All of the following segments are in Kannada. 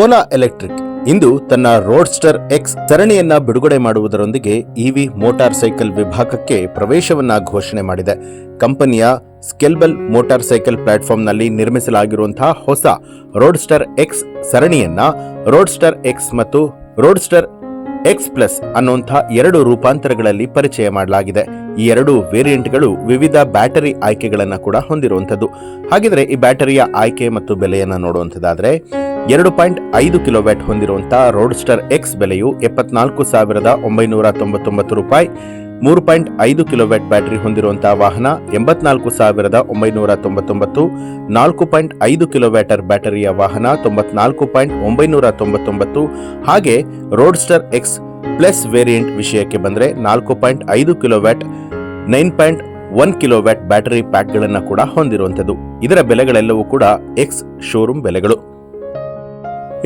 ಓಲಾ ಎಲೆಕ್ಟ್ರಿಕ್ ಇಂದು ತನ್ನ ರೋಡ್ಸ್ಟರ್ ಎಕ್ಸ್ ಸರಣಿಯನ್ನ ಬಿಡುಗಡೆ ಮಾಡುವುದರೊಂದಿಗೆ ಇವಿ ಮೋಟಾರ್ ಸೈಕಲ್ ವಿಭಾಗಕ್ಕೆ ಪ್ರವೇಶವನ್ನ ಘೋಷಣೆ ಮಾಡಿದೆ. ಕಂಪನಿಯ ಸ್ಕೆಲ್ಬಲ್ ಮೋಟಾರ್ ಸೈಕಲ್ ಪ್ಲಾಟ್ಫಾರ್ಮ್ನಲ್ಲಿ ನಿರ್ಮಿಸಲಾಗಿರುವಂತಹ ಹೊಸ ರೋಡ್ಸ್ಟರ್ ಎಕ್ಸ್ ಸರಣಿಯನ್ನ ರೋಡ್ಸ್ಟರ್ ಎಕ್ಸ್ ಮತ್ತು ರೋಡ್ಸ್ಟರ್ ಎಕ್ಸ್ ಪ್ಲಸ್ ಅನ್ನುವಂಥ ಎರಡು ರೂಪಾಂತರಗಳಲ್ಲಿ ಪರಿಚಯ ಮಾಡಲಾಗಿದೆ. ಈ ಎರಡು ವೇರಿಯಂಟ್ಗಳು ವಿವಿಧ ಬ್ಯಾಟರಿ ಆಯ್ಕೆಗಳನ್ನು ಕೂಡ ಹೊಂದಿರುವಂಥದ್ದು. ಹಾಗಿದ್ರೆ ಈ ಬ್ಯಾಟರಿಯ ಆಯ್ಕೆ ಮತ್ತು ಬೆಲೆಯನ್ನು ನೋಡುವಂಥದ್ದಾದರೆ ಎರಡು ಪಾಯಿಂಟ್ ಐದು ಕಿಲೋವ್ಯಾಟ್ ಹೊಂದಿರುವಂಥ ರೋಡ್ಸ್ಟರ್ ಎಕ್ಸ್ ಬೆಲೆಯು ಎಪ್ಪತ್ನಾಲ್ಕು ಸಾವಿರದ ಒಂಬೈನೂರ ತೊಂಬತ್ತೊಂಬತ್ತು ರೂಪಾಯಿ. ಮೂರು ಪಾಯಿಂಟ್ ಐದು ಕಿಲೋವ್ಯಾಟ್ ಬ್ಯಾಟರಿ ಹೊಂದಿರುವಂತಹ ವಾಹನ ಎಂಬತ್ನಾಲ್ಕು ಸಾವಿರದ ಒಂಬೈನೂರ ತೊಂಬತ್ತೊಂಬತ್ತು. ನಾಲ್ಕು ಪಾಯಿಂಟ್ ಐದು ಕಿಲೋವ್ಯಾಟರ್ ಬ್ಯಾಟರಿಯ ವಾಹನ ತೊಂಬತ್ನಾಲ್ಕು ಪಾಯಿಂಟ್ ಒಂಬೈನೂರ ತೊಂಬತ್ತೊಂಬತ್ತು. ಹಾಗೆ ರೋಡ್ಸ್ಟರ್ ಎಕ್ಸ್ ಪ್ಲಸ್ ವೇರಿಯಂಟ್ ವಿಷಯಕ್ಕೆ ಬಂದರೆ ನಾಲ್ಕು ಪಾಯಿಂಟ್ ಐದು kilowatt, nine point one kilowatt battery ಪ್ಯಾಕ್ಗಳನ್ನು ಕೂಡ ಹೊಂದಿರುವಂಥದ್ದು. ಇದರ ಬೆಲೆಗಳೆಲ್ಲವೂ ಕೂಡ ಎಕ್ಸ್ ಶೋರೂಮ್ ಬೆಲೆಗಳು.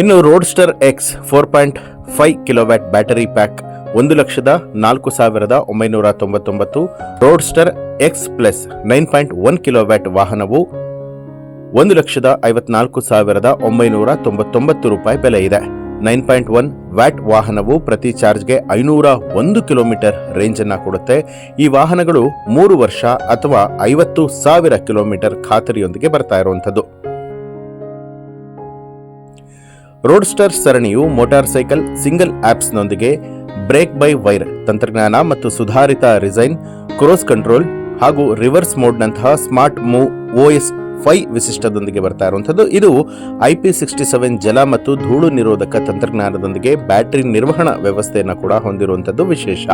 ಇನ್ನು roadster X four point five kilowatt battery pack ಒಂದು ಲಕ್ಷದ ನಾಲ್ಕು ಸಾವಿರದ ಒಂಬೈನೂರ ತೊಂಬತ್ತೊಂಬತ್ತು. Roadster X plus nine point one kilowatt ವಾಹನವು ಒಂದು ಲಕ್ಷದ ಐವತ್ನಾಲ್ಕು ಸಾವಿರದ ಒಂಬೈನೂರ ತೊಂಬತ್ತೊಂಬತ್ತು ರೂಪಾಯಿ ಬೆಲೆ ಇದೆ. ನೈನ್ ಪಾಯಿಂಟ್ ಒನ್ ವ್ಯಾಟ್ ವಾಹನವು ಪ್ರತಿ ಚಾರ್ಜ್ಗೆ ಐನೂರ ಒಂದು ಕಿಲೋಮೀಟರ್ ರೇಂಜ್ ಅನ್ನು ಕೊಡುತ್ತೆ. ಈ ವಾಹನಗಳು ಮೂರು ವರ್ಷ ಅಥವಾ ಐವತ್ತು ಸಾವಿರ ಕಿಲೋಮೀಟರ್ ಖಾತರಿಯೊಂದಿಗೆ ಬರ್ತಾ ಇರುವಂಥದ್ದು. ರೋಡ್ಸ್ಟರ್ ಸರಣಿಯು ಮೋಟಾರ್ ಸೈಕಲ್ ಸಿಂಗಲ್ ಆಪ್ಸ್ನೊಂದಿಗೆ ಬ್ರೇಕ್ ಬೈ ವೈರ್ ತಂತ್ರಜ್ಞಾನ ಮತ್ತು ಸುಧಾರಿತ ರಿಸೈನ್, ಕ್ರೋಸ್ ಕಂಟ್ರೋಲ್ ಹಾಗೂ ರಿವರ್ಸ್ ಮೋಡ್ನಂತಹ ಸ್ಮಾರ್ಟ್ ಮೂವ್ ಓಎಸ್ ಫೈ ವಿಶಿಷ್ಟದೊಂದಿಗೆ ಬರ್ತಾ ಇರುವಂಥದ್ದು. ಇದು ಐಪಿ ಸಿಕ್ಸ್ಟಿ ಸೆವೆನ್ ಜಲ ಮತ್ತು ಧೂಳು ನಿರೋಧಕ ತಂತ್ರಜ್ಞಾನದೊಂದಿಗೆ ಬ್ಯಾಟರಿ ನಿರ್ವಹಣಾ ವ್ಯವಸ್ಥೆಯನ್ನು ಕೂಡ ಹೊಂದಿರುವಂಥದ್ದು ವಿಶೇಷ.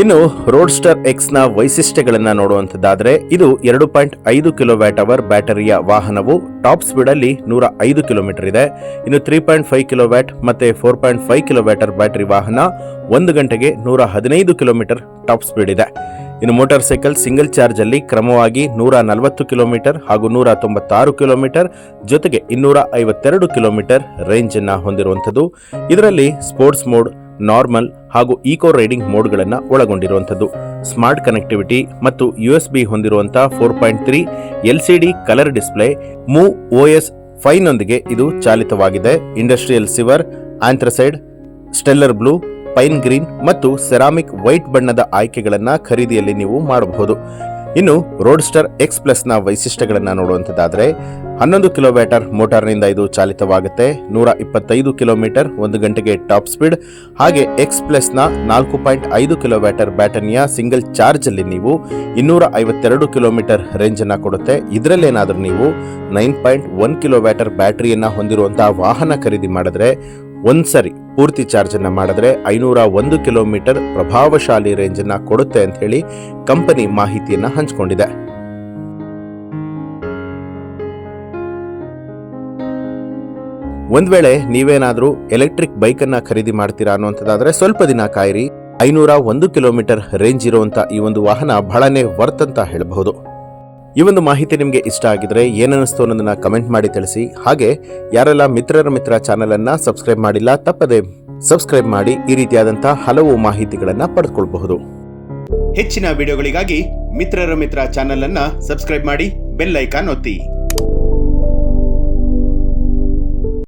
ಇನ್ನು ರೋಡ್ಸ್ಟರ್ ಎಕ್ಸ್ನ ನೋಡುವಂಥದ್ದಾದರೆ, ಇದು ಎರಡು ಪಾಯಿಂಟ್ ಐದು ಕಿಲೋವ್ಯಾಟ್ ಅವರ್ ಬ್ಯಾಟರಿಯ ವಾಹನವು, ಟಾಪ್ ಸ್ಪೀಡ್ ಅಲ್ಲಿ ನೂರ ಐದು ಕಿಲೋಮೀಟರ್ ಇದೆ. ಇನ್ನು ತ್ರೀ ಪಾಯಿಂಟ್ ಫೈವ್ ಕಿಲೋವ್ಯಾಟ್ ಮತ್ತೆ four point five kilowatt hour battery ವಾಹನ, ಒಂದು ಗಂಟೆಗೆ ನೂರ ಹದಿನೈದು ಕಿಲೋಮೀಟರ್ ಟಾಪ್ ಸ್ಪೀಡ್ ಇದೆ. ಇನ್ನು ಮೋಟಾರ್ ಸೈಕಲ್ ಸಿಂಗಲ್ ಚಾರ್ಜ್ ಅಲ್ಲಿ ಕ್ರಮವಾಗಿ ನೂರ ನಲವತ್ತು ಕಿಲೋಮೀಟರ್ ಹಾಗೂ ನೂರ ತೊಂಬತ್ತಾರು ಕಿಲೋಮೀಟರ್ ಜೊತೆಗೆ ಇನ್ನೂರ ಐವತ್ತೆರಡು ಕಿಲೋಮೀಟರ್ ರೇಂಜ್ ಅನ್ನ ಹೊಂದಿರುವಂಥದ್ದು. ಇದರಲ್ಲಿ ಸ್ಪೋರ್ಟ್ಸ್ ಮೋಡ್, ನಾರ್ಮಲ್ ಹಾಗೂ ಈಕೋ ರೈಡಿಂಗ್ ಮೋಡ್ಗಳನ್ನು ಒಳಗೊಂಡಿರುವಂಥದ್ದು. ಸ್ಮಾರ್ಟ್ ಕನೆಕ್ಟಿವಿಟಿ ಮತ್ತು ಯು ಎಸ್ ಬಿ ಹೊಂದಿರುವಂತಹ four point three L C D colour display move O S ಫೈವ್ನೊಂದಿಗೆ ಇದು ಚಾಲಿತವಾಗಿದೆ. Industrial silver, anthracite, stellar blue pine green ಮತ್ತು ಸೆರಾಮಿಕ್ ವೈಟ್ ಬಣ್ಣದ ಆಯ್ಕೆಗಳನ್ನು ಖರೀದಿಯಲ್ಲಿ ನೀವು ಮಾಡಬಹುದು. ಇನ್ನು ರೋಡ್ಸ್ಟರ್ ಎಕ್ಸ್ ಪ್ಲಸ್ನ ವೈಶಿಷ್ಟ್ಯಗಳನ್ನು ನೋಡುವಂಥದ್ದಾದರೆ ಹನ್ನೊಂದು ಕಿಲೋಮೀಟರ್ ಮೋಟಾರ್ನಿಂದ ಇದು ಚಾಲಿತವಾಗುತ್ತೆ. ನೂರ ಇಪ್ಪತ್ತೈದು ಕಿಲೋಮೀಟರ್ ಒಂದು ಗಂಟೆಗೆ ಟಾಪ್ ಸ್ಪೀಡ್. ಹಾಗೆ ಎಕ್ಸ್ ಪ್ಲಸ್ನ ನಾಲ್ಕು ಪಾಯಿಂಟ್ ಐದು ಕಿಲೋಮೀಟರ್ ಬ್ಯಾಟರಿಯ ಸಿಂಗಲ್ ಚಾರ್ಜಲ್ಲಿ ನೀವು ಇನ್ನೂರ ಐವತ್ತೆರಡು ಕಿಲೋಮೀಟರ್ ರೇಂಜನ್ನು ಕೊಡುತ್ತೆ. ಇದರಲ್ಲೇನಾದರೂ ನೀವು ನೈನ್ ಪಾಯಿಂಟ್ ಒನ್ ಕಿಲೋಮೀಟರ್ ಬ್ಯಾಟರಿಯನ್ನು ಹೊಂದಿರುವಂತಹ ವಾಹನ ಖರೀದಿ ಮಾಡಿದ್ರೆ ಒಂದ್ಸರಿ ಪೂರ್ತಿ ಚಾರ್ಜನ್ನು ಮಾಡಿದ್ರೆ ಐನೂರ ಒಂದು ಕಿಲೋಮೀಟರ್ ಪ್ರಭಾವಶಾಲಿ ರೇಂಜನ್ನು ಕೊಡುತ್ತೆ ಅಂತ ಹೇಳಿ ಕಂಪನಿ ಮಾಹಿತಿಯನ್ನು ಹಂಚಿಕೊಂಡಿದೆ. ಒಂದ್ ವೇಳೆ ನೀವೇನಾದರೂ ಎಲೆಕ್ಟ್ರಿಕ್ ಬೈಕ್ ಅನ್ನ ಖರೀದಿ ಮಾಡ್ತೀರಾ ಅನ್ನುವಂಥದ್ದಾದ್ರೆ ಸ್ವಲ್ಪ ದಿನ ಕಾಯಿರಿ. ಐನೂರ ಒಂದು ಕಿಲೋಮೀಟರ್ ರೇಂಜ್ ಇರುವಂತ ಈ ಒಂದು ವಾಹನ ಬಹಳನೇ ವರ್ತ್ ಅಂತ ಹೇಳಬಹುದು. ಈ ಒಂದು ಮಾಹಿತಿ ನಿಮಗೆ ಇಷ್ಟ ಆಗಿದ್ರೆ ಏನನ್ನಿಸ್ತು ಅನ್ನೋದನ್ನ ಕಮೆಂಟ್ ಮಾಡಿ ತಿಳಿಸಿ. ಹಾಗೆ ಯಾರೆಲ್ಲ ಮಿತ್ರರ ಮಿತ್ರ ಚಾನೆಲ್ ಅನ್ನ ಸಬ್ಸ್ಕ್ರೈಬ್ ಮಾಡಿಲ್ಲ, ತಪ್ಪದೆ ಸಬ್ಸ್ಕ್ರೈಬ್ ಮಾಡಿ ಈ ರೀತಿಯಾದಂತಹ ಹಲವು ಮಾಹಿತಿಗಳನ್ನ ಪಡೆದುಕೊಳ್ಳಬಹುದು ಹೆಚ್ಚಿನ ವಿಡಿಯೋಗಳಿಗಾಗಿ ಮಿತ್ರರ ಮಿತ್ರ ಚಾನೆಲ್ ಅನ್ನ ಸಬ್ಸ್ಕ್ರೈಬ್ ಮಾಡಿ ಬೆಲ್ ಐಕಾನ್ ಒತ್ತಿ.